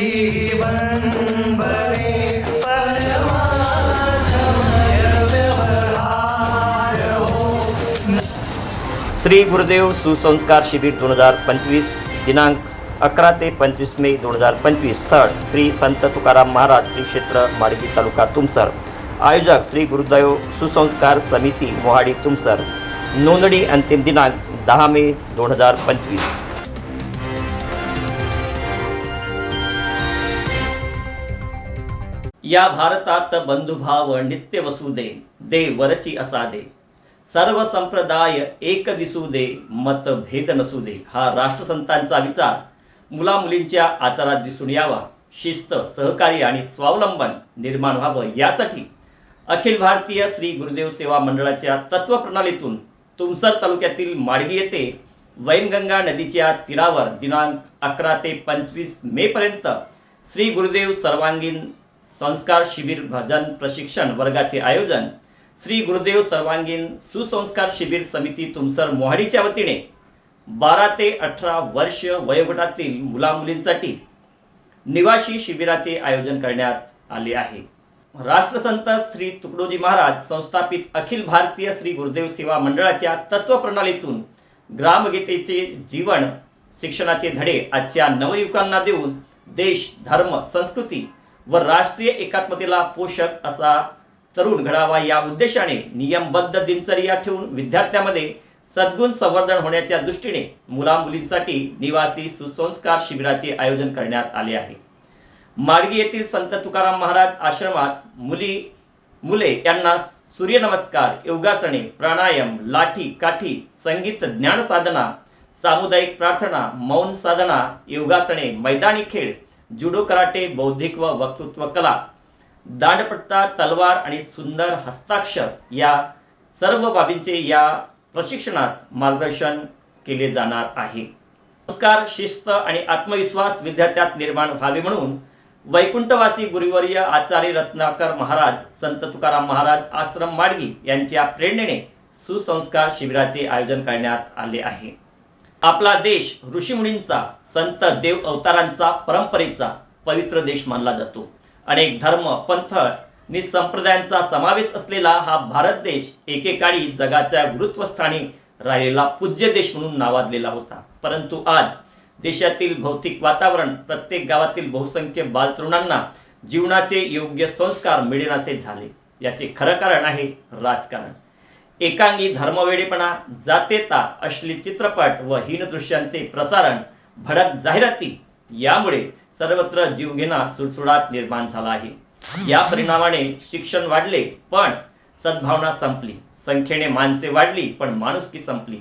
श्री गुरुदेव सुसंस्कार शिबिर दोन हजार पंचवीस दिनांक अकरा ते पंचवीस मे दोन हजार पंचवीस स्थळ श्री संत तुकाराम महाराज श्री क्षेत्र मार्गी तालुका तुमसर. आयोजक श्री गुरुदेव सुसंस्कार समिती मोहाडी तुमसर. नोंदणी अंतिम दिनांक दहा मे दोन हजार पंचवीस. या भारतात बंधुभाव नित्य वसू दे वरची असा दे. सर्व संप्रदाय एक दिसू दे मत भेद नसू दे. हा राष्ट्रसंतांचा विचार मुलामुलींच्या आचारात दिसून यावा. शिस्त सहकार्य आणि स्वावलंबन निर्माण व्हावं. यासाठी अखिल भारतीय श्री गुरुदेव सेवा मंडळाच्या तत्वप्रणालीतून तुमसर तालुक्यातील माडगी येथे वैनगंगा नदीच्या तीरावर दिनांक अकरा ते पंचवीस मे पर्यंत श्री गुरुदेव सर्वांगीण संस्कार शिबिर भजन प्रशिक्षण वर्गाचे आयोजन श्री गुरुदेव सर्वांगीण सुसंस्कार शिबिर समिती तुमसर मोहाडीच्या वतीने बारा ते अठरा वर्ष वयोगटातील मुलामुलींसाठी निवासी शिबिराचे आयोजन करण्यात आले आहे. राष्ट्रसंत श्री तुकडोजी महाराज संस्थापित अखिल भारतीय श्री गुरुदेव सेवा मंडळाच्या तत्वप्रणालीतून ग्रामगीतेचे जीवन शिक्षणाचे धडे आजच्या नवयुवकांना देऊन देश धर्म संस्कृती व राष्ट्रीय एकात्मतेला पोषक असा तरुण घडावा या उद्देशाने नियमबद्ध दिनचर्या ठेवून विद्यार्थ्यांमध्ये सद्गुण संवर्धन होण्याच्या दृष्टीने मुलामुलींसाठी निवासी सुसंस्कार शिबिराचे आयोजन करण्यात आले आहे. माडगी येथील संत तुकाराम महाराज आश्रमात मुली मुले यांना सूर्यनमस्कार योगासने प्राणायाम लाठी काठी संगीत ज्ञान साधना सामुदायिक प्रार्थना मौन साधना योगासने मैदानी खेळ जुडो कराटे बौद्धिक व वक्तृत्व कला दांडपट्टा तलवार आणि सुंदर हस्ताक्षर या सर्व बाबींचे या प्रशिक्षणात मार्गदर्शन केले जाणार आहे. संस्कार शिस्त आणि आत्मविश्वास विद्यार्थ्यात निर्माण व्हावे म्हणून वैकुंठवासी गुरुवर्य आचार्य रत्नाकर महाराज संत तुकाराम महाराज आश्रम माडगी यांच्या प्रेरणेने सुसंस्कार शिबिराचे आयोजन करण्यात आले आहे. आपला देश ऋषीमुनींचा संत देव अवतारांचा परंपरेचा पवित्र देश मानला जातो. अनेक धर्म पंथ नि संप्रदायांचा समावेश असलेला हा भारत देश एकेकाळी जगाच्या गुरुत्वस्थानी राहिलेला पूज्य देश म्हणून नावाजलेला होता. परंतु आज देशातील भौतिक वातावरण प्रत्येक गावातील बहुसंख्य बालतरुणांना जीवनाचे योग्य संस्कार मिळेनासे झाले. याचे खरं कारण आहे राजकारण. एकांगी धर्मवेडेपणा जातेता अश्लील चित्रपट व हीन दृश्यांचे प्रसारण भडक जाहिराती यामुळे सर्वत्र जीवघेणा सुळसुळाट निर्माण झाला आहे. या परिणामाने शिक्षण वाढले पण सद्भावना संपली. संख्येने माणसे वाढली पण माणुसकी संपली.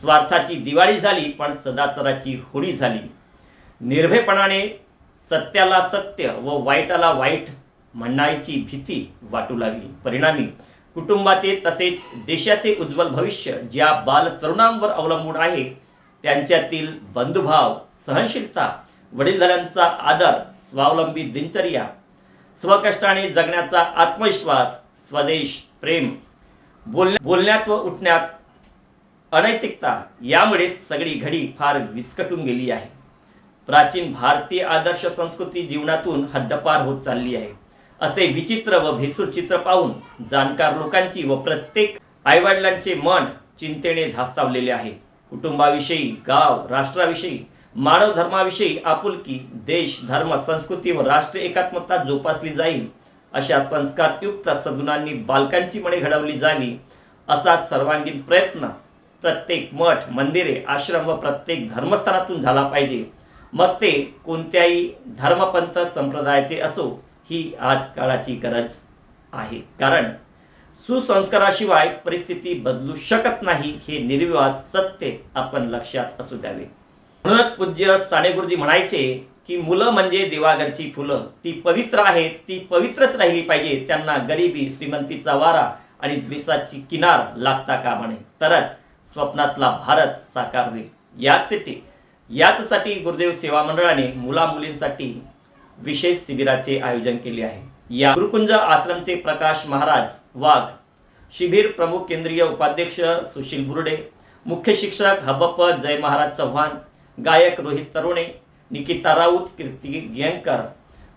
स्वार्थाची दिवाळी झाली पण सदाचाराची होळी झाली. निर्भयपणाने सत्याला सत्य व वाईटाला वाईट म्हणण्याची भीती वाटू लागली. परिणामी कुटुंबाचे तसेच देशाचे उज्ज्वल भविष्य ज्या बाल तरुणांवर अवलंबून आहे त्यांच्यातील बंधुभाव सहनशीलता वडीलधाऱ्यांचा आदर स्वावलंबी दिनचर्या स्वकष्टाने जगण्याचा आत्मविश्वास स्वदेश प्रेम बोलण्या बोलण्यात व उठण्यात अनैतिकता यामुळे सगळी घडी फार विस्कटून गेली आहे. प्राचीन भारतीय आदर्श संस्कृती जीवनातून हद्दपार होत चालली आहे. असे विचित्र व भिसूर चित्र पाहून जाणकार लोकांची व प्रत्येक आईवडिलांचे मन चिंतेने धास्तावलेले आहे. कुटुंबाविषयी गाव राष्ट्राविषयी मानव धर्माविषयी आपुलकी देश धर्म संस्कृती व राष्ट्रीय एकात्मता जोपासली जाईल अशा संस्कारयुक्त सद्गुणांनी बालकांची मने घडवली जावी असा सर्वांगीण प्रयत्न प्रत्येक मठ मंदिरे आश्रम व प्रत्येक धर्मस्थानातून झाला पाहिजे. मग ते कोणत्याही धर्मपंथ संप्रदायाचे असो ही आज काळाची गरज आहे. कारण सुसंस्काराशिवाय परिस्थिती बदलू शकत नाही हे निर्विवाद सत्य आपण लक्षात असू द्यावे. म्हणूनच पूज्य साने गुरुजी म्हणायचे की मुलं म्हणजे देवाघरची फुलं. ती पवित्र आहेत ती पवित्रच राहिली पाहिजे. त्यांना गरिबी श्रीमंतीचा वारा आणि द्वेषाची किनार लागता कामा नये तरच स्वप्नातला भारत साकार होईल. याचसाठी याचसाठी गुरुदेव सेवा मंडळाने मुला मुलींसाठी विशेष शिबिराचे आयोजन केले आहे. या गुरुकुंज आश्रमचे प्रकाश महाराज वाघ शिबिर प्रमुख केंद्रीय उपाध्यक्ष सुशील बुर्डे मुख्य शिक्षक हबप जय महाराज चव्हाण गायक रोहित तरुणे निकिता राऊत कीर्ती गेंकर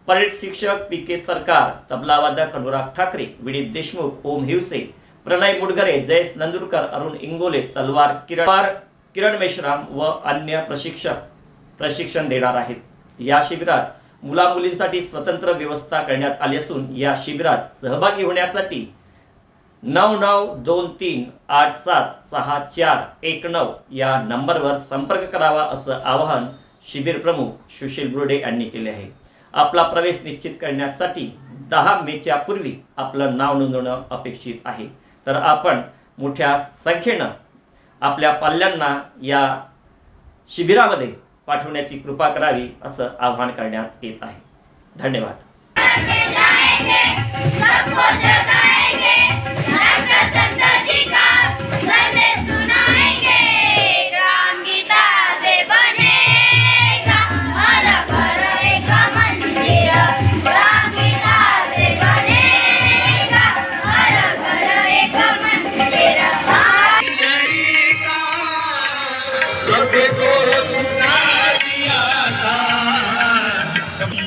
परेड शिक्षक पी के सरकार तबलावादक अनुराग ठाकरे विनीत देशमुख ओम हिवसे प्रणय मुडगरे जयेश नंदुरकर अरुण इंगोले तलवार किरण किरण मेश्राम व अन्य प्रशिक्षक प्रशिक्षण देणार आहेत. या शिबिरात मुला मुलींसाठी स्वतंत्र व्यवस्था करण्यात आली असून या शिबिरात सहभागी होण्यासाठी नऊ नऊ दोन तीन आठ सात सहा चार एक नऊ या नंबरवर संपर्क करावा असं आवाहन शिबिर प्रमुख सुशील बुर्डे यांनी केले आहे. आपला प्रवेश निश्चित करण्यासाठी दहा मेच्या पूर्वी आपलं नाव नोंदवणं अपेक्षित आहे. तर आपण मोठ्या संख्येनं आपल्या पाल्यांना या शिबिरामध्ये पाठवण्याची कृपा करावी असं आवाहन करण्यात येत आहे. धन्यवाद.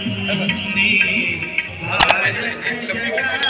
Thank you.